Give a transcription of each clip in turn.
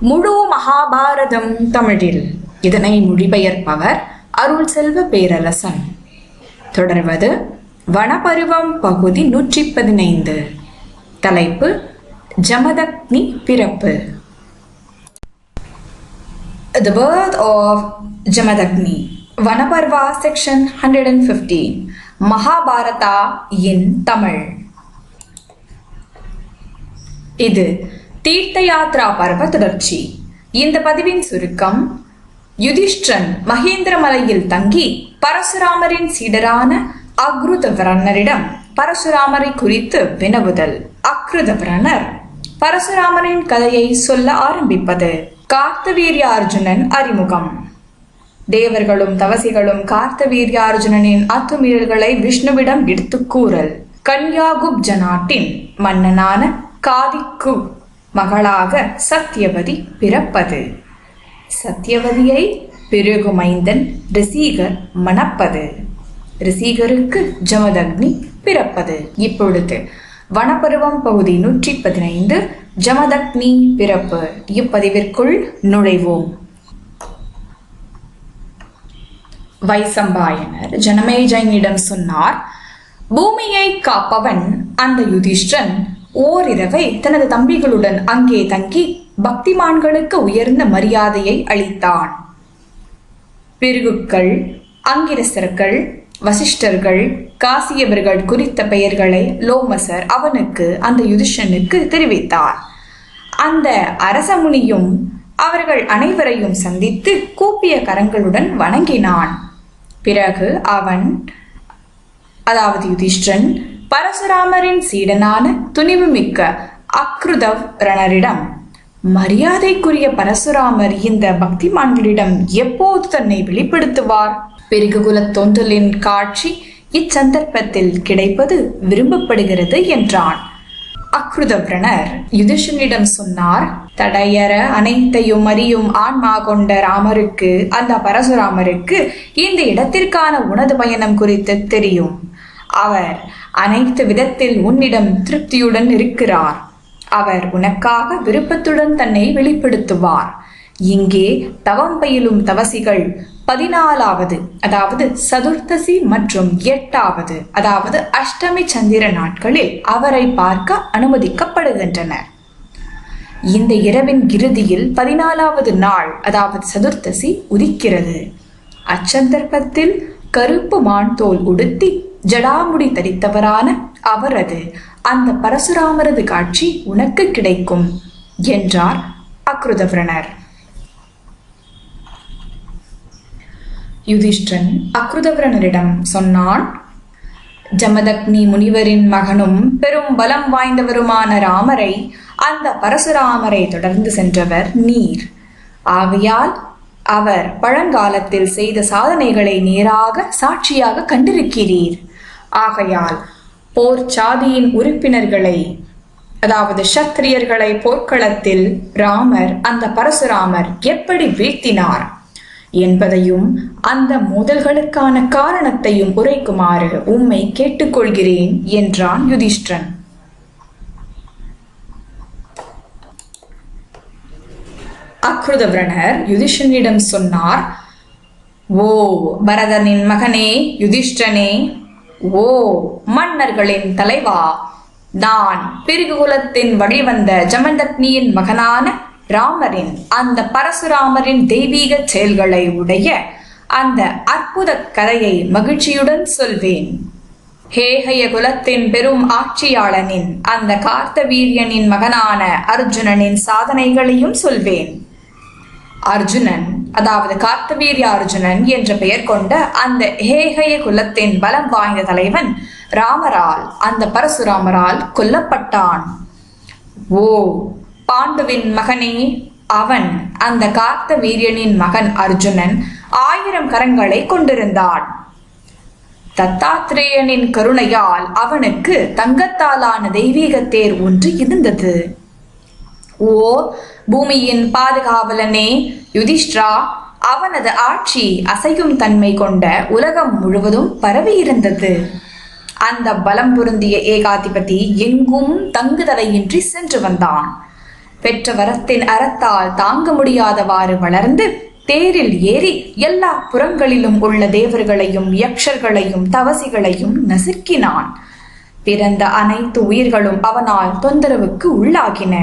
முழு மகாபாரதம் தமிழில். இதனை மொழிபெயர்ப்பவர் அருள் செல்வ பேரரசன். தொடர்வது வனபருவம் பகுதி நூற்றி பதினைந்து தலைப்பு ஜமதக்னி பிறப்பு. The birth of Jamadagni. Vanaparva section 115 Mahabharata in Tamil இது தீர்த்த யாத்ரா பர்வ தொடர்ச்சி. இந்த பதிவின் சுருக்கம் யுதிஷ்டிரன் மகேந்திரமலையில் தங்கி பரசுராமரின் சீடரான அக்ருதவரனரிடம் பரசுராமரை குறித்து வினவுதல். அக்ருதவரனர் பரசுராமரின் கதையை சொல்ல ஆரம்பிப்பது கார்த்தவீர்யார்ஜுனன் அறிமுகம். தேவர்களும் தவசிகளும் கார்த்தவீர்யார்ஜுனனின் அத்துமீறல்களை விஷ்ணுவிடம் எடுத்துக் கூறல். கன்யாகுப்ஜ நாட்டின் மன்னனான காதிக்கு மகளாக சத்யவதி பிறப்பது. சத்தியவதியை பிருகுமைந்தன் ரிசீகர் மணப்பது. ரிசீகருக்கு ஜமதக்னி பிறப்பது. இப்பொழுது வனப்பருவம் பகுதி நூற்றி பதினைந்து ஜமதக்னி பிறப்பு. இப்பதிவிற்குள் நுழைவோம். வைசம்பாயனர் ஜனமேஜயனிடம் சொன்னார் பூமியை காப்பவன் அந்த யுதிஷ்டன் ஓரிரவை தனது தம்பிகளுடன் அங்கே தங்கி பக்திமான்களுக்கு உயர்ந்த மரியாதையை அளித்தான். பிருகுக்கள் அங்கிரசர்கள் வசிஷ்டர்கள் காசியவர்கள் குறித்த பெயர்களை லோமசர் அவனுக்கு அந்த யுதிஷனுக்கு தெரிவித்தார். அந்த அரசமுனியும் அவர்கள் அனைவரையும் சந்தித்து கூப்பிய கரங்களுடன் வணங்கினான். பிறகு அவன் அதாவது யுதிஷ்டன் பரசுராமரின் சீடனான துணிவுமிக்க அக்ருதவ் ரணரிடம் மரியாதைக்குரிய பரசுராமர் இந்த பக்திமான்களிடம் எப்போது தன்னை வெளிப்படுத்துவார்? பெருகுகுலத் தொண்டலின் காட்சி இச்சந்தர்ப்பத்தில் கிடைப்பது விரும்பப்படுகிறது என்றான். அக்ருதவ்ரணர் யுதிஷனிடம் சொன்னார் தடையற அனைத்தையும் அறியும் ஆன்மா கொண்ட ராமருக்கு அந்த பரசுராமருக்கு இந்த இடத்திற்கான உனது பயணம் குறித்து தெரியும். அவர் அனைத்து விதத்தில் உன்னிடம் திருப்தியுடன் இருக்கிறார். அவர் உனக்காக விருப்பத்துடன் தன்னை வெளிப்படுத்துவார். இங்கே தவம் பயிலும் தவசிகள் பதினாலாவது அதாவது சதுர்த்தசி மற்றும் எட்டாவது அதாவது அஷ்டமி சந்திர நாட்களில் அவரை பார்க்க அனுமதிக்கப்படுகின்றனர் இந்த இரவின் இறுதியில் பதினாலாவது நாள் அதாவது சதுர்த்தசி உதிக்கிறது. அச்சந்தர்ப்பத்தில் கருப்பு மான் தோல் உடுத்தி ஜடாமுடி தரித்தவரான அவரது அந்த பரசுராமரது காட்சி உனக்கு கிடைக்கும் என்றார் அக்ருதவரணர். யுதிஷ்டன் அக்ருதவரணரிடம் சொன்னான் ஜமதக்னி முனிவரின் மகனும் பெரும் பலம் வாய்ந்தவருமான ராமரை அந்த பரசுராமரை தொடர்ந்து சென்றவர் நீர். ஆகையால் அவர் பழங்காலத்தில் செய்த சாதனைகளை நேராக சாட்சியாக கண்டிருக்கிறீர். ஆகையால் போர் சாதியின் உறுப்பினர்களை அதாவது சத்திரியர்களை போர்க்களத்தில் ராமர் அந்த பரசுராமர் எப்படி வீழ்த்தினார் என்பதையும் அந்த மோதல்களுக்கான காரணத்தையும் உரைக்குமாறு உம்மை கேட்டுக்கொள்கிறேன் என்றான் யுதிஷ்டன் அக்ருதவரணர் யுதிஷனிடம் சொன்னார் ஓ பரதனின் மகனே யுதிஷ்டனே ஓ மன்னர்களின் தலைவா நான் பிருகுகுலத்தின் வழிவந்த ஜமந்தக்னியின் மகனான ராமரின் அந்த பரசுராமரின் தெய்வீக செயல்களை உடைய அந்த அற்புத கதையை மகிழ்ச்சியுடன் சொல்வேன். ஹேஹய குலத்தின் பெரும் ஆட்சியாளனின் அந்த கார்த்தவீரியனின் மகனான அர்ஜுனனின் சாதனைகளையும் சொல்வேன். அர்ஜுனன் அதாவது கார்த்தவீரிய அர்ஜுனன் என்ற பெயர் கொண்ட அந்த ஹேகய குலத்தின் பலம் வாய்ந்த தலைவன் ராமரால் அந்த பரசுராமரால் கொல்லப்பட்டான். ஓ பாண்டுவின் மகனே அவன் அந்த கார்த்த வீரியனின் மகன் அர்ஜுனன் ஆயிரம் கரங்களை கொண்டிருந்தான். தத்தாத்திரேயனின் கருணையால் அவனுக்கு தங்கத்தாலான தெய்வீக தேர் ஒன்று இருந்தது. ஓ பூமியின் பாதுகாவலனே யுதிஷ்டிரா அவனது ஆட்சி அசையும் தன்மை கொண்ட உலகம் முழுவதும் பரவி இருந்தது. அந்த பலம் பொருந்திய ஏகாதிபதி எங்கும் தங்குதடையின்றி சென்று வந்தான். பெற்ற வரத்தின் அறத்தால் தாங்க முடியாதவாறு வளர்ந்து தேரில் ஏறி எல்லா புறங்களிலும் உள்ள தேவர்களையும் யக்ஷர்களையும் தவசிகளையும் நசுக்கினான். பிறந்த அனைத்து உயிர்களும் அவனால் தொந்தரவுக்கு உள்ளாகின.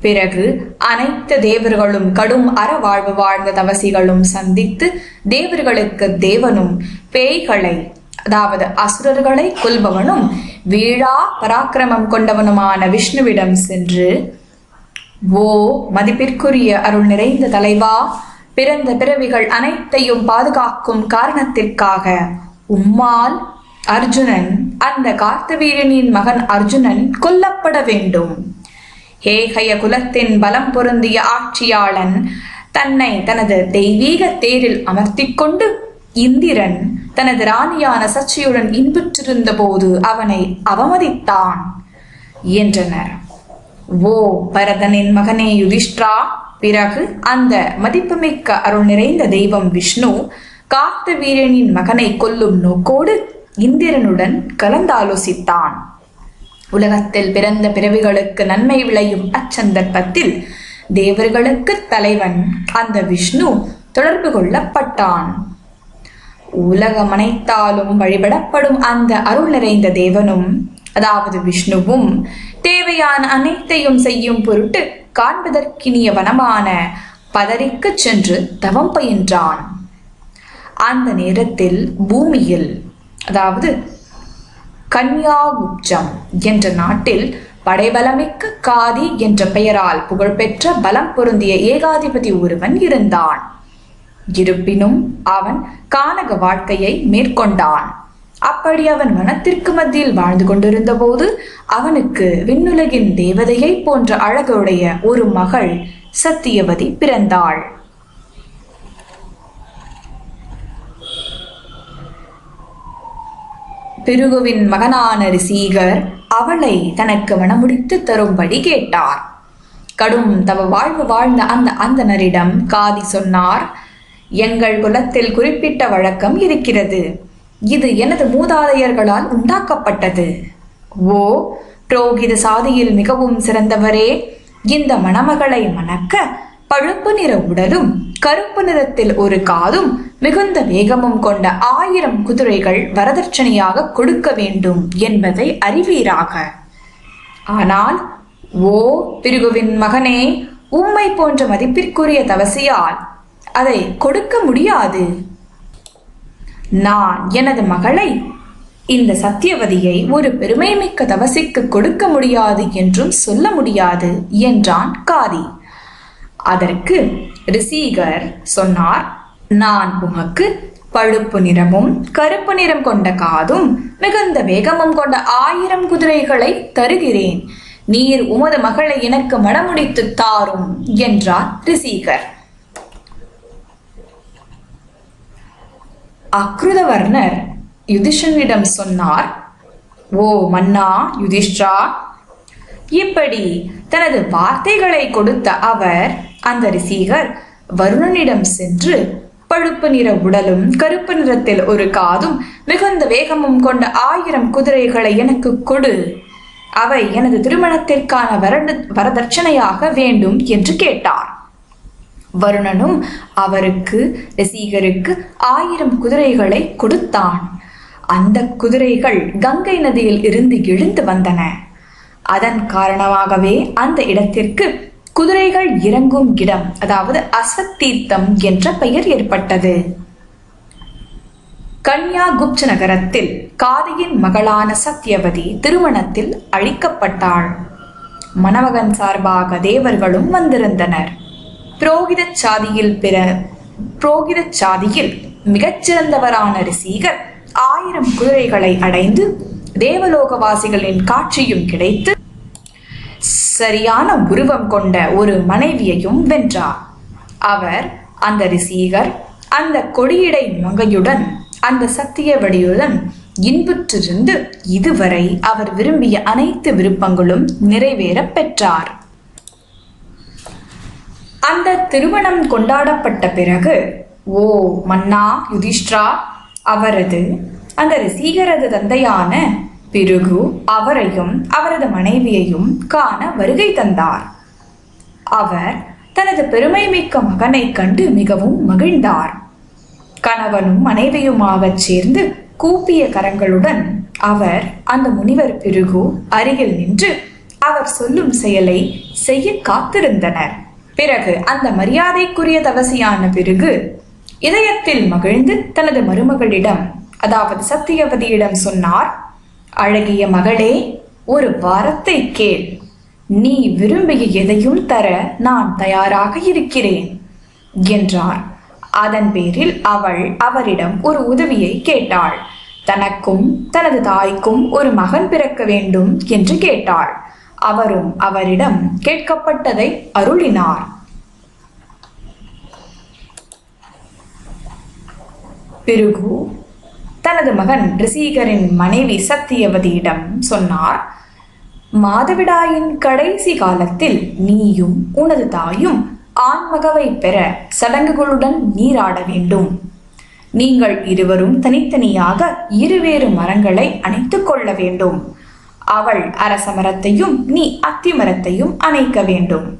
பிறகு அனைத்து தேவர்களும் கடும் அறவாழ்வு வாழ்ந்த தவசிகளும் சந்தித்து தேவர்களுக்கு தேவனும் பேய்களை அதாவது அசுரர்களை கொல்பவனும் வீழா பராக்கிரமம் கொண்டவனுமான விஷ்ணுவிடம் சென்று ஓ மதிப்பிற்குரிய அருள் நிறைந்த தலைவா பிறந்த பிறவிகள் அனைத்தையும் பாதுகாக்கும் காரணத்திற்காக உம்மால் அர்ஜுனன் அந்த கார்த்தவீரனின் மகன் அர்ஜுனன் கொல்லப்பட வேண்டும். ஹேகய குலத்தின் பலம் பொருந்திய ஆட்சியாளன் தன்னை தனது தெய்வீக தேரில் அமர்த்தி கொண்டு இந்திரன் தனது ராணியான சச்சியுடன் இன்புற்றிருந்த போது அவனை அவமதித்தான் என்றனர். ஓ பரதனின் மகனே யுதிஷ்டிரா பிறகு அந்த மதிப்புமிக்க அருள் நிறைந்த தெய்வம் விஷ்ணு காத்த வீரனின் மகனை கொல்லும் நோக்கோடு இந்திரனுடன் கலந்தாலோசித்தான். உலகத்தில் பிறந்த பிறவிகளுக்கு நன்மை விளையும் அச்சந்தர்ப்பத்தில் தேவர்களுக்கு தலைவன் அந்த விஷ்ணு தொடர்பு கொள்ளப்பட்டான். உலகம் அனைத்தாலும் வழிபடப்படும் அந்த அருள் நிறைந்த தேவனும் அதாவது விஷ்ணுவும் தேவையான அனைத்தையும் செய்யும் பொருட்டு காண்பதற்கினிய வனமான பதறிக்கு சென்று தவம் பயின்றான். அந்த நேரத்தில் பூமியில் அதாவது கன்யாகுப்ஜம் என்ற நாட்டில் படைபலமிக்க காதி என்ற பெயரால் புகழ்பெற்ற பலம் பொருந்திய ஏகாதிபதி ஒருவன் இருந்தான். இருப்பினும் அவன் கானக வாழ்க்கையை மேற்கொண்டான். அப்படி அவன் வனத்திற்கு மத்தியில் வாழ்ந்து கொண்டிருந்த போது அவனுக்கு விண்ணுலகின் தேவதையை போன்ற அழகுடைய ஒரு மகள் சத்தியவதி பிறந்தாள். பிருகுவின் மகனான ரிசீகர் அவளை தனக்கு மனமுடித்து தரும்படி கேட்டார். கடும் தவ வாழ்வு வாழ்ந்த அந்த அந்தனரிடம் காதி சொன்னார் எங்கள் குலத்தில் குறிப்பிட்ட வழக்கம் இருக்கிறது. இது எனது மூதாதையர்களால் உண்டாக்கப்பட்டது. ஓ புரோகித சாதியில் மிகவும் சிறந்தவரே. இந்த மணமகளை மணக்க பழுப்பு நிற உடலும் கருப்பு நிறத்தில் ஒரு காதும் மிகுந்த வேகமும் கொண்ட ஆயிரம் குதிரைகள் வரதட்சணையாக கொடுக்க வேண்டும் என்பதை அறிவீராக. ஆனால் ஓ பிருகுவின் மகனே உம்மை போன்ற மதிப்பிற்குரிய தவசியால் அதை கொடுக்க முடியாது. நான் எனது மகளை இந்த சத்தியவதியை ஒரு பெருமைமிக்க தவசிக்கு கொடுக்க முடியாது என்றும் சொல்ல முடியாது என்றான் காதி. அதற்கு ரிசீகர் சொன்னார் நான் உமக்கு பழுப்பு நிறமும் கருப்பு நிறம் கொண்ட காதும் மிகுந்த வேகமும் கொண்ட ஆயிரம் குதிரைகளை தருகிறேன். நீர் உமது மகளை எனக்கு மணமுடித்து தாரும் என்றார் ரிசீகர். அக்ருதவர்ணர் யுதிஷனிடம் சொன்னார் ஓ மன்னா யுதிஷ்டா இப்படி தனது வார்த்தைகளை கொடுத்த அவர் அந்த ரிசீகர் வருணனிடம் சென்று பழுப்பு நிற உடலும் கருப்பு நிறத்தில் ஒரு காதும் மிகுந்த வேகமும் கொண்ட ஆயிரம் குதிரைகளை எனக்கு கொடு. அவை எனது திருமணத்திற்கான வரடு வரதட்சணையாக வேண்டும் என்று கேட்டார். வருணனும் அவருக்கு ரசிகருக்கு ஆயிரம் குதிரைகளை கொடுத்தான். அந்த குதிரைகள் கங்கை நதியில் இருந்து எழுந்து வந்தன. அதன் காரணமாகவே அந்த இடத்திற்கு குதிரைகள் இறங்கும் இடம் அதாவது அசத்தீர்த்தம் என்ற பெயர் ஏற்பட்டது. கன்யா குப்ஜ நகரத்தில் காதியின் மகளான சத்யவதி திருமணத்தில் அழிக்கப்பட்டாள். மணமகன் சார்பாக தேவர்களும் வந்திருந்தனர். புரோகித சாதியில் பிற புரோகித சாதியில் மிகச்சிறந்தவரான ரிசீகர் ஆயிரம் குதிரைகளை அடைந்து தேவலோகவாசிகளின் காட்சியும் கிடைத்து சரியான உருவம் கொண்ட ஒரு மனைவியையும் வென்றார். அவர் அந்த ரிசீகர் அந்த கொடியிடை மங்கையுடன் அந்த சத்திய வடியுடன் இன்புற்றிருந்து இதுவரை அவர் விரும்பிய அனைத்து விருப்பங்களும் நிறைவேறப் பெற்றார். அந்த திருமணம் கொண்டாடப்பட்ட பிறகு ஓ மன்னா யுதிஷ்டிரா அவரது அந்த ரிசீகரது தந்தையான பிருகு அவரையும் அவரது மனைவியையும் காண வருகை தந்தார். அவர் தனது பெருமை மிக்க மகனைக் கண்டு மிகவும் மகிழ்ந்தார். கணவனும் மனைவியுமாகச் சேர்ந்து கூப்பிய கரங்களுடன் அவர் அந்த முனிவர் பிருகு அருகில் நின்று அவர் சொல்லும் செயலை செய்ய காத்திருந்தனர். பிறகு அந்த மரியாதைக்குரிய தவசியான பிறகு இதயத்தில் மகிழ்ந்து தனது மருமகளிடம் அதாவது சத்தியவதியிடம் சொன்னார் அழகிய மகளே ஒரு வாரத்தை கேள். நீ விரும்பிய எதையும் தர நான் தயாராக இருக்கிறேன் என்றார். அதன் பேரில் அவள் அவரிடம் ஒரு உதவியை கேட்டாள். தனக்கும் தனது தாய்க்கும் ஒரு மகன் பிறக்க வேண்டும் என்று கேட்டாள். அவரும் அவரிடம் கேட்கப்பட்டதை அருளினார். பிருகு தனது மகன் ரிசீகரின் மனைவி சத்தியவதியிடம் சொன்னார் மாதவிடாயின் கடைசி காலத்தில் நீயும் உனது தாயும் ஆண்மகவை பெற சடங்குகளுடன் நீராட வேண்டும். நீங்கள் இருவரும் தனித்தனியாக இருவேறு மரங்களை அணைத்துக் கொள்ள வேண்டும். அவள் அரச மரத்தையும் நீ அத்தி மரத்தையும் அணைக்க வேண்டும்.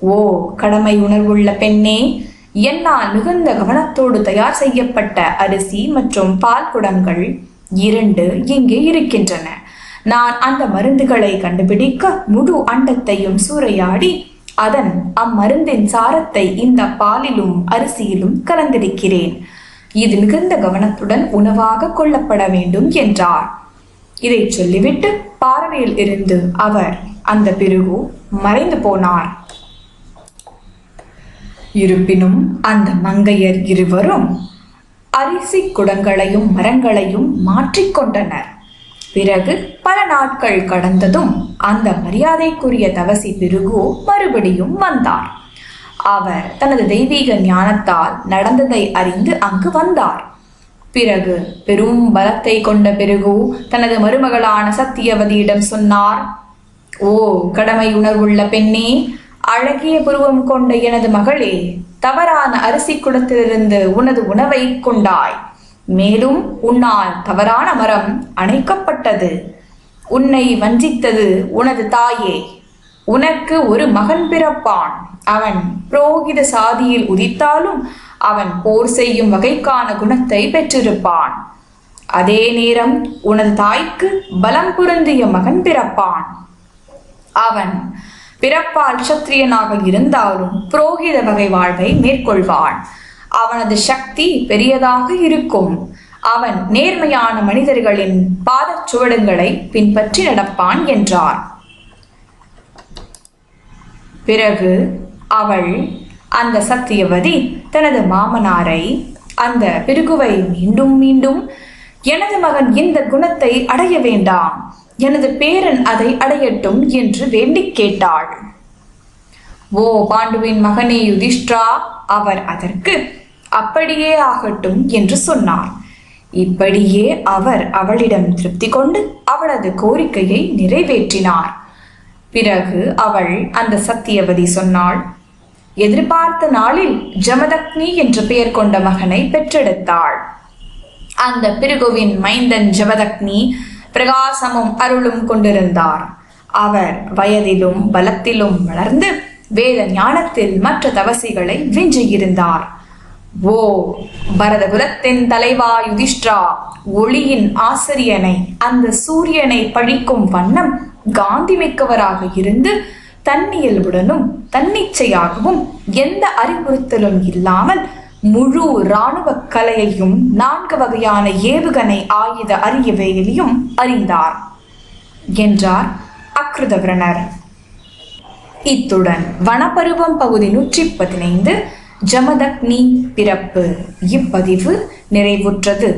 ஓ கடமை உணர்வுள்ள பெண்ணே! என்னால் மிகுந்த கவனத்தோடு தயார் செய்யப்பட்ட அரிசி மற்றும் பால் குடங்கள் இரண்டு இங்கே இருக்கின்றன. நான் அந்த மருந்துகளை கண்டுபிடிக்க முழு அண்டத்தையும் சூறையாடி அதன் அம்மருந்தின் சாரத்தை இந்த பாலிலும் அரிசியிலும் கலந்திருக்கிறேன். இது மிகுந்த கவனத்துடன் உணவாக கொள்ளப்பட வேண்டும் என்றார். இதை சொல்லிவிட்டு பார்வையில் இருந்து அவர் அந்த பிருகு மறைந்து போனார். இருப்பினும் அந்த மங்கையர் இருவரும் அரிசி குடங்களையும் மரங்களையும் மாற்றிக்கொண்டனர் பிறகு பல நாட்கள் கடந்ததும் அந்த மரியாதைக்குரிய தவசி பிருகு மறுபடியும் வந்தார். அவர் தனது தெய்வீக ஞானத்தால் நடந்ததை அறிந்து அங்கு வந்தார். பிறகு பெரும் பலத்தை கொண்ட பிறகு தனது மருமகளான சத்தியவதியிடம் சொன்னார் ஓ கடமை உணர்வுள்ள பெண்ணே அழகிய புருவம் கொண்ட எனது மகளே தவறான அரிசி குடத்திலிருந்து உனது உணவை கொண்டாய். மேலும் உன்னால் தவறான மரம் அணைக்கப்பட்டது. உன்னை வஞ்சித்தது உனது தாயே. உனக்கு ஒரு மகன் பிறப்பான். அவன் புரோகித சாதியில் உதித்தாலும் அவன் போர் செய்யும் வகைக்கான குணத்தை பெற்றிருப்பான். அதே நேரம் உனது தாய்க்கு பலம் பொருந்திய மகன் பிறப்பான். அவன் பிறப்பால் சத்திரியனாக இருந்தாலும் புரோகித வகை வாழ்வை மேற்கொள்வான். அவனது சக்தி பெரியதாக இருக்கும். அவன் நேர்மையான மனிதர்களின் பாதச் சுவடுகளை பின்பற்றி நடப்பான் என்றார். பிறகு அவள் அந்த சத்தியவதி தனது மாமனாரை அந்த பிருகுவை மீண்டும் மீண்டும் எனது மகன் இந்த குணத்தை அடைய வேண்டாம். எனது பேரன் அதை அடையட்டும் என்று வேண்டிக் கேட்டாள். ஓ பாண்டுவின் மகனே யுதிஷ்டிரா அவர் அதற்கு அப்படியே ஆகட்டும் என்று சொன்னார். இப்படியே அவர் அவளிடம் திருப்தி கொண்டு அவளது கோரிக்கையை நிறைவேற்றினார். பிறகு அவள் அந்த சத்தியவதி சொன்னாள் எதிர்பார்த்த நாளில் ஜமதக்னி என்று பெயர் கொண்ட மகனை பெற்றெடுத்தாள். அந்த பிருகுவின் மைந்தன் ஜமதக்னி பிரகாசமும் அருளும் கொண்டிருந்தார். அவர் வயதிலும் பலத்திலும் வளர்ந்து வேத ஞானத்தில் மற்ற தவசிகளை விஞ்சியிருந்தார். ஓ பரதகுலத்தின் தலைவா யுதிஷ்டிரா ஒளியின் ஆசிரியனை அந்த சூரியனை பழிக்கும் வண்ணம் காந்தி மிக்கவராக இருந்து தன்னியல்புடனும் தன்னிச்சையாகவும் எந்த அறிவுறுத்தலும் இல்லாமல் முழு இராணுவ கலையையும் நான்கு வகையான ஏவுகணை ஆயுத அறியவைகளையும் அறிந்தார் என்றார் அக்ருதவரணர். இத்துடன் வனப்பருவம் பகுதி நூற்றி பதினைந்து ஜமதக்னி பிறப்பு இப்பதிவு நிறைவுற்றது.